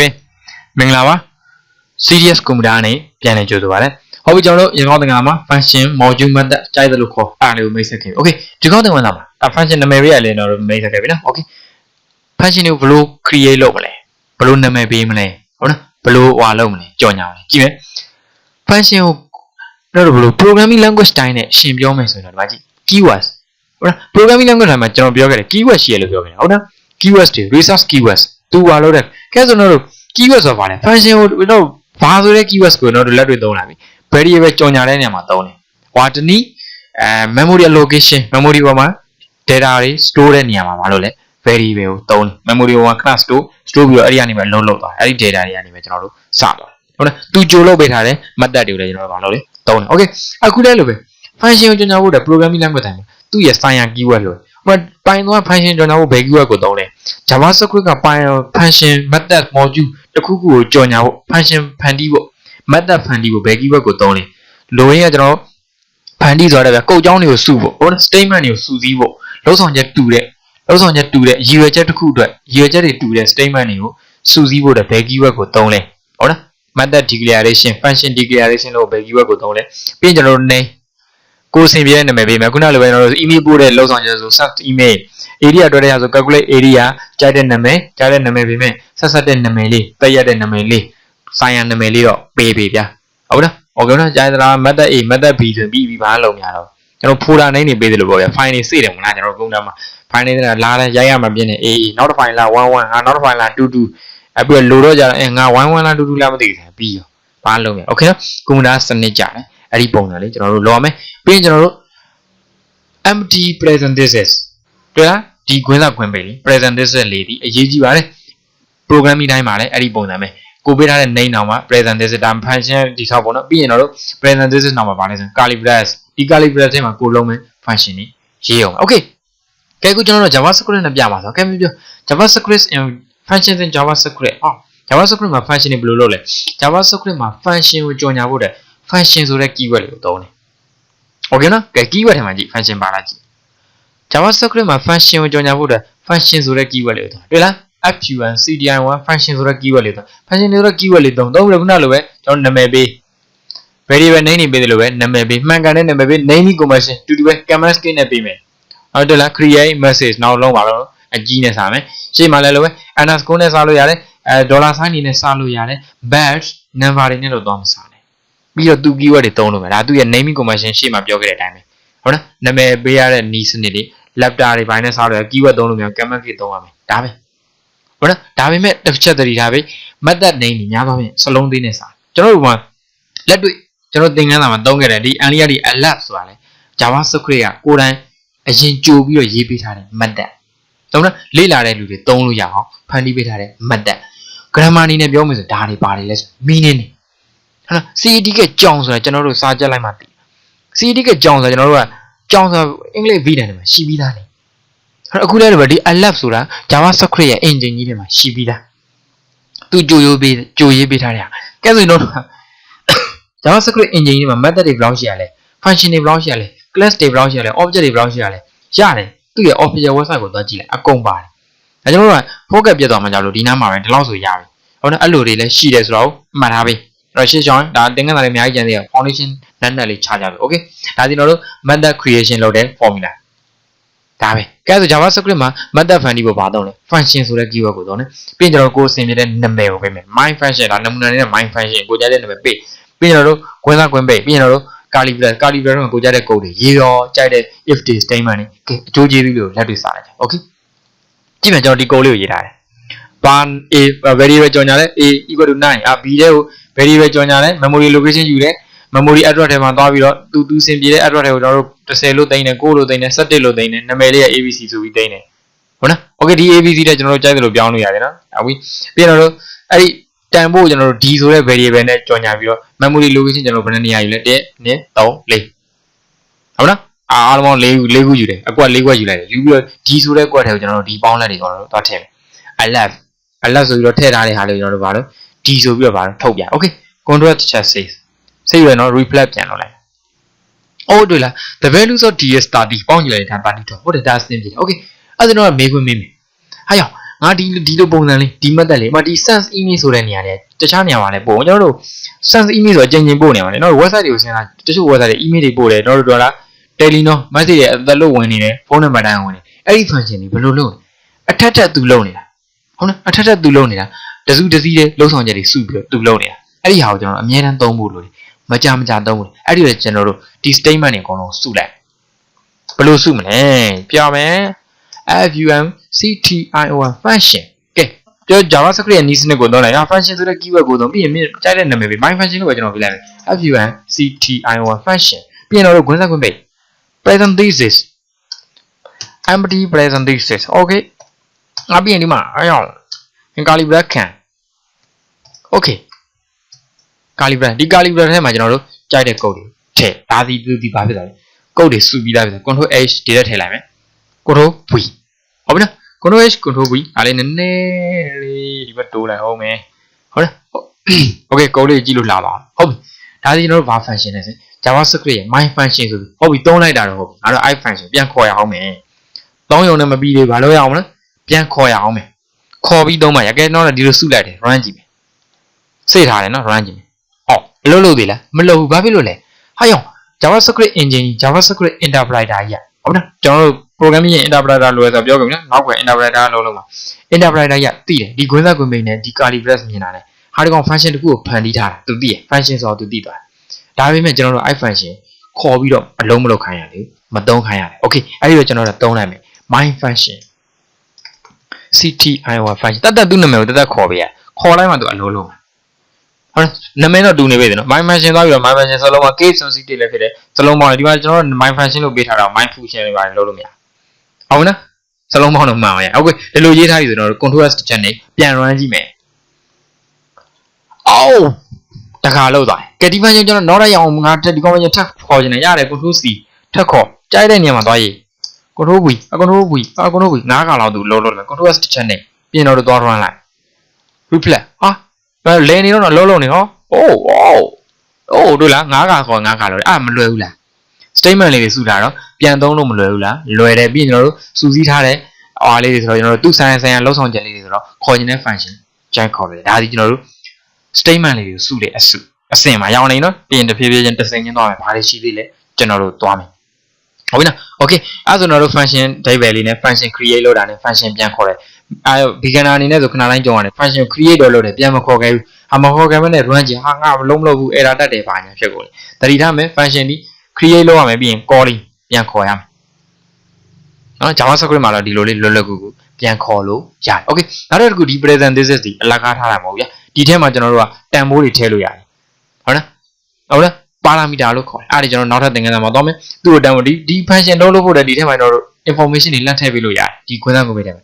okay မင်္ဂလာပါ serious computer နဲ့ပြန်လည်ကြိုဆိုပါရစေဟုတ်ပြီကျွန်တော်တို့ရေကောင်းတက္ကနာမှာ function module method ကြိုက်တယ်လို့ခေါ်အားလေးကိုမိတ်ဆက်ခဲ့ okay ဒီကောင်းတက္ကနာမှာဒါ function နာမည်ရေးရလဲတော့မိတ်ဆက်ခဲ့ပြီနော် okay function ကိုဘယ်လို create လုပ်မလဲဘယ်လိုနာမည်ပေးမလဲဟုတ်နော်ဘယ်လိုဟွာလုပ်မလဲကြော်ညာမလဲကြည့်မယ် function ကိုတော့ဘယ်လို programming language တိုင်းနဲ့ရှင်းပြောမယ်ဆိုရင်တော့ဒီမှာကြည့် keywords ဟုတ်လား programming language တိုင်းမှာကျွန်တော်ပြောခဲ့တယ် keyword ရှိရလို့ပြောခဲ့တယ်ဟုတ်လား keywords တွေ resource keywords သူဟာလို့တဲ့ကဲဆိုတော့ keywords ဆိုတာဗာလဲ function ကိုတော့ဘာဆိုတဲ့ keywords ကိုတော့လက်တွေ့သုံးလာပြီ variable ကြော်ညာတဲ့နေရာမှာသုံးတယ်ဟွာတနည်းအဲ memory allocation memory ပေါ်မှာ data တွေ store တဲ့နေရာမှာမလုပ်လဲ variable ကိုသုံးတယ် memory ပေါ်မှာ class store store ပြီးတော့အဲ့ဒီကနေပဲ load လုပ်သွားအဲ့ဒီ data တွေကနေပဲကျွန်တော်တို့စသွားဟုတ်လားသူကြိုလုပ်ပေးထားတဲ့ method တွေကိုလည်းကျွန်တော်တို့မလုပ်လဲသုံးတယ် okay အခုလည်းလိုပဲ function ကိုကြော်ညာဖို့တဲ့ programming language တိုင်းမှာသူ့ရဲ့ sign keyword လို့ ဟို Python က function ကြော်ညာဖို့ဘယ် keyword ကိုသုံးလဲ JavaScript က Python function method module တစ်ခုခုကိုကြော်ညာဖို့ function ဖန်တီးဖို့ method ဖန်တီးဖို့ဘယ် keyword ကိုသုံးလဲလိုရင်းကကျွန်တော်ဖန်တီးဆိုတာဗျကုတ်ကြောင်းတွေကိုစုဖို့ဟို statement တွေကိုစုစည်းဖို့လုံးဆောင်ချက်တူတဲ့လုံးဆောင်ချက်တူတဲ့ရည်ရွယ်ချက်တစ်ခုအတွက်ရည်ရွယ်ချက်တွေတူတဲ့ statement တွေကိုစုစည်းဖို့တဲ့ဘယ် keyword ကိုသုံးလဲဟုတ်လား method declaration function declaration လို့ဘယ် keyword ကိုသုံးလဲပြီးရင်ကျွန်တော်တို့ name ကိုယ်စင်ပြတဲ့နာမည်ပေးမယ်ခုနလိုပဲကျွန်တော်တို့ email ပို့တဲ့လောက်ဆောင်ချက်ဆို send email area အတွက်တဲ့ဟာဆို calculate area ကြားတဲ့နာမည်ကြားတဲ့နာမည်ပေးမယ်ဆက်ဆက်တဲ့နာမည်လေးတက်ရတဲ့နာမည်လေးဆိုင်ရနာမည်လေးတော့ပေးပေးဗျာဟုတ်လားဟုတ်ကဲ့နော်ကြားသလား method A method B ဆိုပြီးပြီးဘာလုံးများတော့ကျွန်တော် folder name တွေပေးတယ်လို့ပြောဗျာ file တွေစေ့တယ်မလားကျွန်တော်ကုန်းသားမှာ file တွေလာလဲရိုက်ရမှာပြင်းနေ A A နောက်တစ် file လာ11ဟာနောက်တစ် file လာ22အဲ့ပြီးလိုတော့ကြတော့အဲငါ11လား22လားမသိဘူးပြီးရောဘာလုံးရโอเคနော်ကွန်ပျူတာစနစ်ကြတယ် အဲ့ဒီပုံစံလေးကျွန်တော်တို့လောရမယ်ပြီးရင်ကျွန်တော်တို့ empty parenthesis တွေ့လားဒီခွင်းစာခွင်းပေလေး parenthesis လေးဒီအရေးကြီးပါတယ် programming တိုင်းမှာလည်းအဲ့ဒီပုံစံပဲကိုပေးထားတဲ့ name နောင်မှာ parenthesis ဒါ function ဒီထောက်ပေါ့နော်ပြီးရင်တော့ parenthesis နောင်မှာပါလဲဆို curly brace ဒီ curly brace ထဲမှာကိုလုံးမဲ့ function တွေရေးအောင် okay ကဲခုကျွန်တော်တို့ javascript နဲ့ပြပါဆိုကဲပြော javascript in functions in javascript အော် javascript မှာ function တွေဘယ်လိုလုပ်လဲ javascript မှာ function ကိုကြော်ညာဖို့တဲ့ function ဆိုတဲ့ keyword တွေကိုသုံးတယ် okay နော်ကဲ keyword ထဲမှာကြည့် function ပါလားကြည့် javascript မှာ function ကိုကြော်ညာဖို့တဲ့ function ဆိုတဲ့ keyword တွေကိုသုံးတွေ့လား fun cdi1 function ဆိုတဲ့ keyword လေးသုံး function ဆိုတဲ့ keyword လေးသုံးသုံးပြီးတော့ခုနလိုပဲကျွန်တော်နာမည်ပေး variable name နေပေးတယ်လို့ပဲနာမည်ပေးမှန်ကန်တဲ့နာမည်ပေး naming convention တူတူပဲ camera skin နဲ့ပေးမယ်ဟုတ်တယ်လား create message နောက်လုံးပါတော့အကြီးနဲ့စာမယ်ရှေ့မှာလည်းလိုပဲ underscore နဲ့စာလို့ရတယ်အဲ dollar sign နေနဲ့စာလို့ရတယ် batch number တွေနဲ့လို့သွားမစားနဲ့ ပြီးတော့သူ keyword တွေသုံးလို့မယ်ဒါသူရဲ့ naming convention ရှေ့မှာပြောခဲ့တဲ့အတိုင်းပဲဟုတ်လားနာမည်ပေးရတဲ့နီးစနစ်တွေ laptop တွေဘိုင်းနဲ့စားလို့ရ keyword သုံးလို့မရ camera key သုံးရမယ်ဒါပဲဟုတ်လားဒါပေမဲ့တစ်ချက်တည်းဒါပဲ method name တွေများသောဖြင့်စလုံးသေးနဲ့စားကျွန်တော်တို့ကလက်တွေ့ကျွန်တော်သင်ခန်းစာမှာသုံးခဲ့တယ်ဒီ earlier ဒီ alert ဆိုတာလေ javascript ကကိုယ်တိုင်အရင်ကြိုပြီးတော့ရေးပေးထားတဲ့ method ဟုတ်လားလေ့လာတဲ့လူတွေသုံးလို့ရအောင်ဖန်တီးပေးထားတဲ့ method grammar အနေနဲ့ပြောမယ်ဆိုဒါတွေပါတယ်လဲဆို meaning တွေ ဟုတ်လား CET ကကြောင်ဆိုတာကျွန်တော်တို့စာကြက်လိုက်မှသိ CET ကကြောင်ဆိုတာကျွန်တော်တို့ကကြောင်ဆိုတာအင်္ဂလိပ်ဗီဒန်ထဲမှာရှိပြီးသားလေအဲ့အခုလည်းဒီ alert ဆိုတာ javascript ရဲ့ engine ကြီးထဲမှာရှိပြီးသားသူကြိုရိုးပေးကြိုရေးပေးထားတဲ့ဟာကဲဆိုရင်တော့ JavaScript engine တွေမှာ method တွေဘယ်လောက်ရှိရလဲ function တွေဘယ်လောက်ရှိရလဲ class တွေဘယ်လောက်ရှိရလဲ object တွေဘယ်လောက်ရှိရလဲရတယ်သူ့ရဲ့ official website ကိုသွားကြည့်လိုက်အကုန်ပါတယ်ဒါကြောင့်မို့ focus ပြတ်သွားမှကြောက်လို့ဒီနားမှာပဲဒီလောက်ဆိုရပြီဟုတ်တယ်အဲ့လိုတွေလည်းရှိတယ်ဆိုတော့မှတ်ထားပြီ အဲ့တော့ရှင်းချောင်းဒါသင်္ကန်းစာတွေအများကြီးကျန်သေးတယ် foundation နက်နက်လေးခြားကြပြီ okay ဒါကျွန်တော်တို့ method creation လုပ်တဲ့ formula ဒါပဲကဲဆို JavaScript မှာ method function ကိုပါတော့လဲ function ဆိုတဲ့ keyword ကိုတော့ねပြီးရင်ကျွန်တော်ကိုယ်ဆင်ပြတဲ့နာမည်ကိုပေးမယ် my function ဒါနမူနာနဲ့ my function ကိုကြားတဲ့နာမည်ပေးပြီးရင်တော့ကွင်းသားကွင်းပေးပြီးရင်တော့ curly brace curly brace မှာကိုကြားတဲ့ code တွေရေးရောကြိုက်တဲ့ if they statement တွေကဲအကျိုးကျေးဇူးတွေကိုလက်တွေ့စားလိုက်ကြ okay ကြည့်မယ်ကျွန်တော်ဒီ code လေးကိုရေးထားတယ် ban a variable ကြော်ညာလဲ a equal to 9အာ b တဲ့ကို variable ကြော်ညာလဲ memory location ယူတယ် memory address ထဲမှာသွားပြီးတော့သူသူစင်ပြေတဲ့ address တွေကိုကျွန်တော်တို့10လို့သိမ်းတယ်9လို့သိမ်းတယ်17လို့သိမ်းတယ်နာမည်လေးက abc ဆိုပြီးသိမ်းတယ်ဟုတ်နော် okay ဒီ abc တဲ့ကျွန်တော်တို့ကြိုက်တယ်လို့ပြောင်းလို့ရတယ်နော်ဟုတ်ပြီပြီးတော့တို့အဲ့ဒီတန်ဖို့ကျွန်တော်တို့ d ဆိုတဲ့ variable နဲ့ကြော်ညာပြီးတော့ memory location ကျွန်တော်ဘယ်နှနေရာယူလဲ1 2 3 4ဟုတ်နော်အားလုံးပေါင်း၄ခု၄ခုယူတယ်အကွက်၄ကွက်ယူလိုက်တယ်ယူပြီးတော့ d ဆိုတဲ့ကွက်ထဲကိုကျွန်တော်တို့ဒီပေါင်းလက်တွေကျွန်တော်တို့သွားထည့်မယ် i left i left ဆိုပြီးတော့ထည့်ထားတဲ့ဟာလေးကျွန်တော်တို့ဘာလို့ d ဆိုပြီးတော့ဘာလို့ထုတ်ပြန် okay control chat says စိတ်ရနော် reflect ပြန်လုပ်လိုက်အိုးတွေ့လား the values of d is 30ပေါင်းကြည့်လိုက်တာ30တော့ဟုတ်တယ်ဒါစင်ပြီ okay အဲ့ဒါတော့မေးခွန်းမေးမယ်ဟာယောငါဒီဒီလိုပုံစံလေးဒီ method လေးအမဒီ sense image ဆိုတဲ့နေရာလေးတခြားနေရာမှာလည်းပို့ကျွန်တော်တို့ sense image ဆိုအချိန်ချင်းပို့နေပါလေနော် website တွေကိုစဉ်းစားတချို့ website တွေ email တွေပို့တယ်ကျွန်တော်တို့ပြောတာ Telenor message တွေအသက်လို့ဝင်နေတယ်ဖုန်းနံပါတ်တိုင်းဝင်နေအဲ့ဒီ function တွေဘယ်လိုလုပ်လဲအထက်ထက်သူလုပ်နေတာဟုတ်နော်အထက်ထက်သူလုပ်နေတာ တစုတစည်းတဲ့လုံဆောင်ချက်တွေစုပြီးတော့သူလုပ်နေတာအဲ့ဒီဟာကိုကျွန်တော်အများတန်းသုံးဖို့လို့မကြမကြသုံးဖို့အဲ့ဒီလေကျွန်တော်တို့ဒီ statement တွေအကုန်လုံးစုလိုက်ဘယ်လိုစုမလဲပြောမယ် fun ction function ကဲပြော javascript ရဲ့ needs ကိုသုံးလိုက်ဟာ function ဆိုတဲ့ keyword ကိုသုံးပြီးရင်မြင်ကြိုက်တဲ့နာမည်ပေး my function လို့ပဲကျွန်တော်ပြလိုက်မယ် fun ction function ပြီးရင်တော့ခွန်းစားခွန်းပေး present thesis empty present thesis okay ငါပြီးရင်ဒီမှာအဲ့အောင် calibra ခံ okay calibra ဒီ calibra ထဲမှာကျွန်တော်တို့ကြိုက်တဲ့ code တွေထည့်ဒါစီသူဒီဘာဖြစ်သွားလဲ code တွေစုပြီးသားဖြစ်သွား control h ဒီထဲထည့်လိုက်မယ် control v ဟုတ်ပြီနော် control h control v အားလေးနည်းနည်းလေးဒီဘက်တိုးလိုက်အောင်မယ်ဟုတ်လား okay code လေးကြည့်လို့လာပါဟုတ်ပြီဒါစီကျွန်တော်တို့ဘာ function လဲဆို javascript ရဲ့ my function ဆိုပြီးဟုတ်ပြီသုံးလိုက်တာတော့ဟုတ်ပြီအဲ့တော့ i function ပြန်ခေါ်ရအောင်မယ်သုံးရုံနဲ့မပြီးသေးဘာလို့ရအောင်မလဲပြန်ခေါ်ရအောင်မယ်ခေါ်ပြီးသုံးမှရကဲတော့ဒီလိုစုလိုက်တယ် run ကြည့်မယ် စိတ်ထားတယ်နော် run ကြည့်မယ်ဟောမလုပ်လို့သေးလားမလုပ်ဘူးဘာဖြစ်လို့လဲဟာယော javascript engine javascript interpreter ကြီးอ่ะဟုတ်နော်ကျွန်တော်တို့ programming ရဲ့ interpreter လို့ဆိုပြောကြပြီနော်နောက်က interpreter လုံးလုံးမှာ interpreter ကြီးသိတယ်ဒီခွင်းဆက်ခွင်းပိန်နဲ့ဒီ curly brace မြင်တာနဲ့ဟာဒီကောင် function တစ်ခုကိုဖန်တီးထားတာသူသိတယ် function ဆိုတော့သူသိသွားတယ်ဒါပေမဲ့ကျွန်တော်တို့ i function ခေါ်ပြီးတော့အလုံးမလုပ်ခိုင်းရလေမသုံးခိုင်းရတယ် okay အဲ့ဒီတော့ကျွန်တော်တို့သုံးလိုက်မယ် my function ctiy function တတ်တတ်သူ့နာမည်ကိုတတ်တတ်ခေါ်ပေးရခေါ်လိုက်မှသူအလုံးလုံး ဟုတ်နာမည်တော့တူနေပြီနော် my function သွားပြီးတော့ my function စလုံးမှာ case sensitive လည်းဖြစ်တယ်စလုံးပေါင်းဒီမှာကျွန်တော်တို့ my function လို့ပေးထားတာ my function တွေပါတယ်လုပ်လို့မရဟုတ်နော်စလုံးပေါင်းတော့မှန်ပါရဲ့ဟုတ်ကဲ့ဒီလိုရေးထားပြီဆိုတော့ control s ချက်နဲ့ပြန် run ကြည့်မယ်အော်တခါလောက်သွားကဲဒီ function ကျွန်တော်နောက်တစ်ရအောင်ငါဒီ convention ထပ်ခေါ်ချင်တယ်ရတယ် control c ထပ်ခေါ်ကြိုက်တဲ့နေရာမှာသွားရေး control v အ control v အ control v ငါးခါလောက်သူလုံးလုံးတယ် control s ချက်နဲ့ပြင်တော့သွား run လိုက် reflect ဟာဒါ လဲနေတော့လုံးလုံးနေဟော oh wow oh တို့လားငါးခါခေါ်ငါးခါလို့အဲ့မလွယ်ဘူးလား statement လေးတွေစုတာတော့ပြန်သုံးလို့မလွယ်ဘူးလားလွယ်တယ်ပြီးရင်ကျွန်တော်တို့စူးစီးထားတဲ့အားလေးတွေဆိုတော့ကျွန်တော်တို့သူ့ဆိုင်ဆိုင်ရလောက်ဆောင်ချက်လေးတွေဆိုတော့ခေါ်ခြင်းတဲ့ function ကျန်ခေါ်တယ်ဒါဒီကျွန်တော်တို့ statement လေးတွေစုတယ်အစုအစင်မှာရောင်းနေနော်ပြီးရင်တစ်ဖြည်းဖြည်းချင်းတစ်စိမ်ချင်းသွားမယ်ဘာတွေရှိသေးလဲကျွန်တော်တို့သွားမယ်ဟုတ်ပြီနော် okay အဲ့ဆိုတော့ function diver လေးနဲ့ function create လုပ်တာနဲ့ function ပြန်ခေါ်တယ် အဲ beginner အနေနဲ့ဆိုခဏတိုင်းကြုံရတယ် function create တော့လုပ်တယ်ပြန်မခေါ်ခဲ့ဘူးဟာမခေါ်ခဲ့မနဲ့ run ချင်ဟာငါမလုံးမလုပ်ဘူး error တက်တယ်ပါညာဖြစ်ကုန်တယ်တတိထားမယ် function ဒီ create လုပ်ရမယ်ပြီးရင် calling ပြန်ခေါ်ရမယ်နော် JavaScript မှာတော့ဒီလိုလေးလွယ်လွယ်ကူကူပြန်ခေါ်လို့ရတယ် okay နောက်တစ်ခုဒီ present thesis ဒီအလကားထားတာမဟုတ်ဗျာဒီထဲမှာကျွန်တော်တို့ကတန်ဖိုးတွေထည့်လို့ရတယ်ဟုတ်လားဟုတ်လားပါရာမီတာလို့ခေါ်တယ်အဲ့ဒါကျွန်တော်နောက်ထပ်သင်ခန်းစာမှာသွားမယ်သူ့ကိုတန်ဖိုးဒီဒီ function လုံးလို့ဖို့တဲ့ဒီထဲမှာကျွန်တော်တို့ information တွေလက်ထည့်ပေးလို့ရတယ်ဒီခွန်းသားကိုပေးတယ်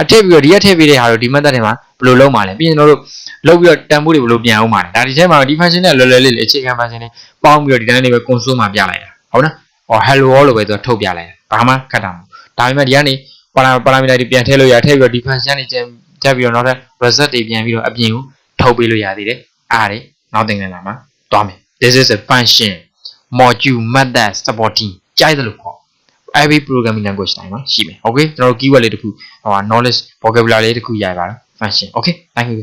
အထည့်ပြီးတော့ဒီကထည့်ပေးတဲ့ဟာတို့ဒီ method တွေမှာဘယ်လိုလုပ်မှာလဲပြီးရင်ကျွန်တော်တို့လုပ်ပြီးတော့တန်ဖိုးတွေဘယ်လိုပြန်အောင်မှာလဲဒါဒီထဲမှာဒီ function နဲ့လွယ်လွယ်လေးလေးအခြေခံ function တွေပေါင်းပြီးတော့ဒီတိုင်းလေးပဲ console မှာပြလိုက်ရဟုတ်နော်ဟော hello world လို့ပဲသူထုတ်ပြလိုက်ရဘာမှခက်တာမဟုတ်ဒါပေမဲ့ဒီကနေပါရာပါရာမီတာတွေပြန်ထည့်လို့ရထည့်ပြီးတော့ဒီ function တွေကျန်ထည့်ပြီးတော့နောက်ထပ် result တွေပြန်ပြီးတော့အပြင်ကိုထုတ်ပေးလို့ရသေးတယ်အားတွေနောက်သင်ခန်းစာမှာတွားမယ် this is a function module method supporting ကြိုက်တယ်လို့ခေါ် every programming language တိုင်းမှာရှိမယ် okay ကျွန်တော်တို့ keyword လေးတစ်ခုဟို knowledge vocabulary လေးတစ်ခုရပါတော့ function okay thank you